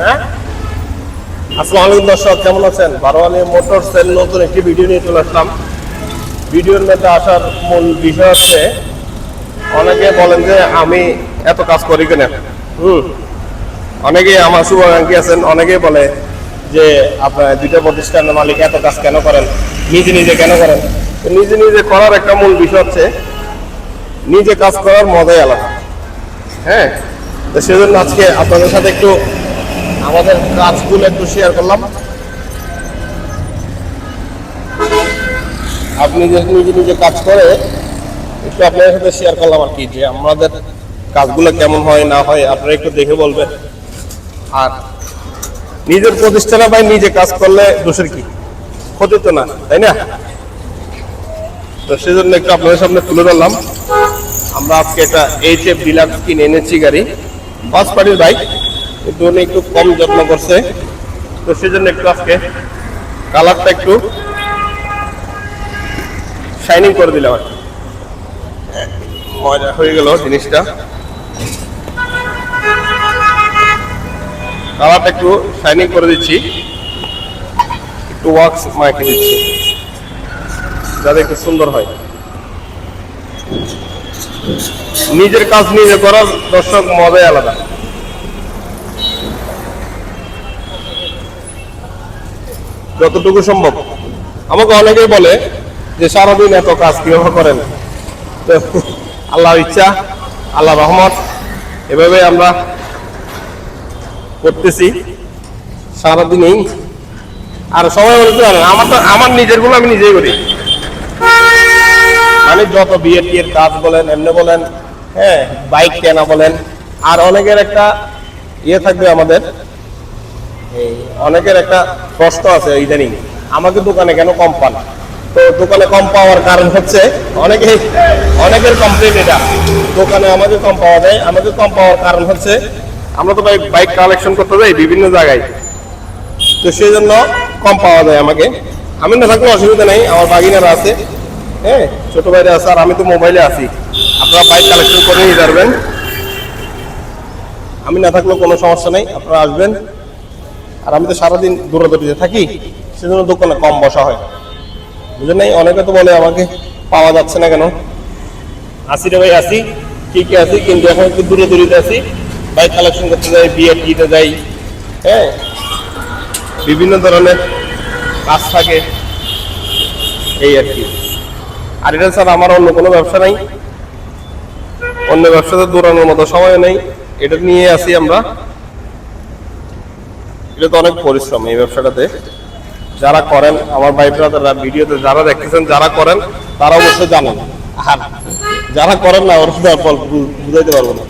হ্যাঁ? আসসালামু আলাইকুম দর্শক, কেমন আছেন? বারোয়ালি মোটর সেল নতুন একটি ভিডিও নিয়ে চলে আসলাম। ভিডিওর মধ্যে আসার মূল বিষয় হচ্ছে, অনেকে বলেন যে আমি এত কাজ করি কেন? হুম। অনেকে আমার শুভাকাঙ্ক্ষী আছেন, অনেকেই বলে যে আপনার দুইটা প্রতিষ্ঠানের মালিক এত কাজ কেন করেন? নিজে নিজে কেন করেন? নিজে নিজে করার একটা মূল বিষয় হচ্ছে, নিজে কাজ করার মজাই আলাদা। হ্যাঁ? তো সেজন্য আজকে আপনাদের সাথে একটু আমাদের কাজগুলো একটু শেয়ার করলাম। আপনি যে নিজে নিজে কাজ করে, একটু আপনাদের সাথে শেয়ার করলাম আর কি, যে আমাদের কাজগুলো কেমন হয়, না হয়, আপনারা একটু দেখে বলবেন। আর নিজের প্রতিষ্ঠানে ভাই নিজে কাজ করলে দোষের কি? ক্ষতি তো না, তাই না? তো সেজন্য একটু আপনাদের সামনে তুলে ধরলাম। আমরা আজকে এটা এইচ এফ ডিলাক্স কিনে এনেছি গাড়ি। ফার্স্ট পার্টির বাইক কিন্তু উনি একটু কম যত্ন করছে। তো সেজন্য একটু আজকে কালারটা একটু শাইনিং করে দিলাম আর। ময়দা হয়ে গেল জিনিসটা। কালারটা একটু শাইনিং করে দিচ্ছি। একটু ওয়াক্স মাইকে দিচ্ছি। যাতে একটু সুন্দর হয়। নিজের কাজ নিজে করার দর্শক মজাই আলাদা। যতটুকু সম্ভব। আমাকে অনেকেই বলে যে সারাদিন এত কাজ কীভাবে করেন? তো আল্লাহর ইচ্ছা আল্লাহ রহমত এভাবে আমরা করতেছি। সারাদিনেই। আর সবাই বলতে পারেন আমার তো আমার নিজেরগুলো আমি নিজেই করি। মানে যত বিয়ের টিয়ের কাজ বলেন, এমনি বলেন হ্যাঁ বাইক কেনা বলেন, আর অনেকের একটা ইয়ে থাকবে আমাদের অনেকের একটা প্রশ্ন আছে, ইদানিং। আমাকে দোকানে কেন কম পান? তো দোকানে কম পাওয়ার কারণ হচ্ছে অনেকে অনেকের কমপ্লেন এটা। দোকানে আমাকে কম পাওয়া যায়, আমাকে কম পাওয়ার কারণ হচ্ছে, আমরা তো বাইক বাইক কালেকশন করতে যাই বিভিন্ন জায়গায়। তো সেই জন্য কম পাওয়া যায় আমাকে। আমি না থাকলে অসুবিধা নেই, আমার বাগিনারা আছে হ্যাঁ ছোট ভাইরা আছে, আর আমি তো মোবাইলে আছি। আপনারা বাইক কালেকশন করে নিয়ে যাবেন। আমি না থাকলেও কোনো সমস্যা নেই, আপনারা আসবেন। আর আমি তো সারাদিন দৌড়াদৌড়িতে থাকি, সেজন্য দোকানে কম বসা হয়। বুঝলেন? নাই অনেকে তো বলে আমাকে পাওয়া যাচ্ছে না কেন? আসি রে ভাই, আসি। ঠিকই আছি কিন্তু এখন একটু দূরে দূরিতে আছি বাইক কালেকশন করতে যাই, বিয়ে টিতে যাই। হ্যাঁ? বিভিন্ন ধরনের কাজ থাকে। এই আর কি। আর এটা স্যার আমার অন্য কোনো ব্যবসা নাই। অন্য ব্যবসাতে দৌড়ানোর মতো সময় নেই। এটা নিয়ে আসি আমরা। এটা তো অনেক পরিশ্রম এই ব্যবসাটাতে। যারা করেন, আমার ভাই ব্রাদাররা ভিডিওতে যারা দেখতেছেন, যারা করেন, তারা অবশ্যই জানেন। আর যারা করেন না, ওর বুঝাইতে পারব না।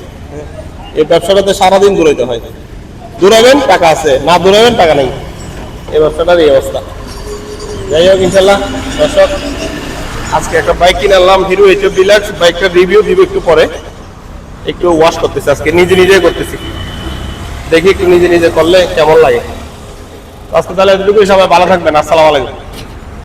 এই ব্যবসাটাতে সারাদিন দূরাইতে হয়। দূরাবেন, টাকা আছে। না দূরাবেন, টাকা নেই। এই ব্যবসাটার এই অবস্থা। যাই হোক ইনশাল্লাহ দর্শক, আজকে একটা বাইক কিনে আনলাম হিরো এইচএফ ডিলাক্স বাইকটা রিভিউ দিব একটু পরে। একটু ওয়াশ করতেছি আজকে, নিজে নিজে করতেছি। দেখি একটু নিজে নিজে করলে কেমন লাগে? আজকে তাহলে এতটুকুই, সবাই ভালো থাকবেন, আসসালামু আলাইকুম।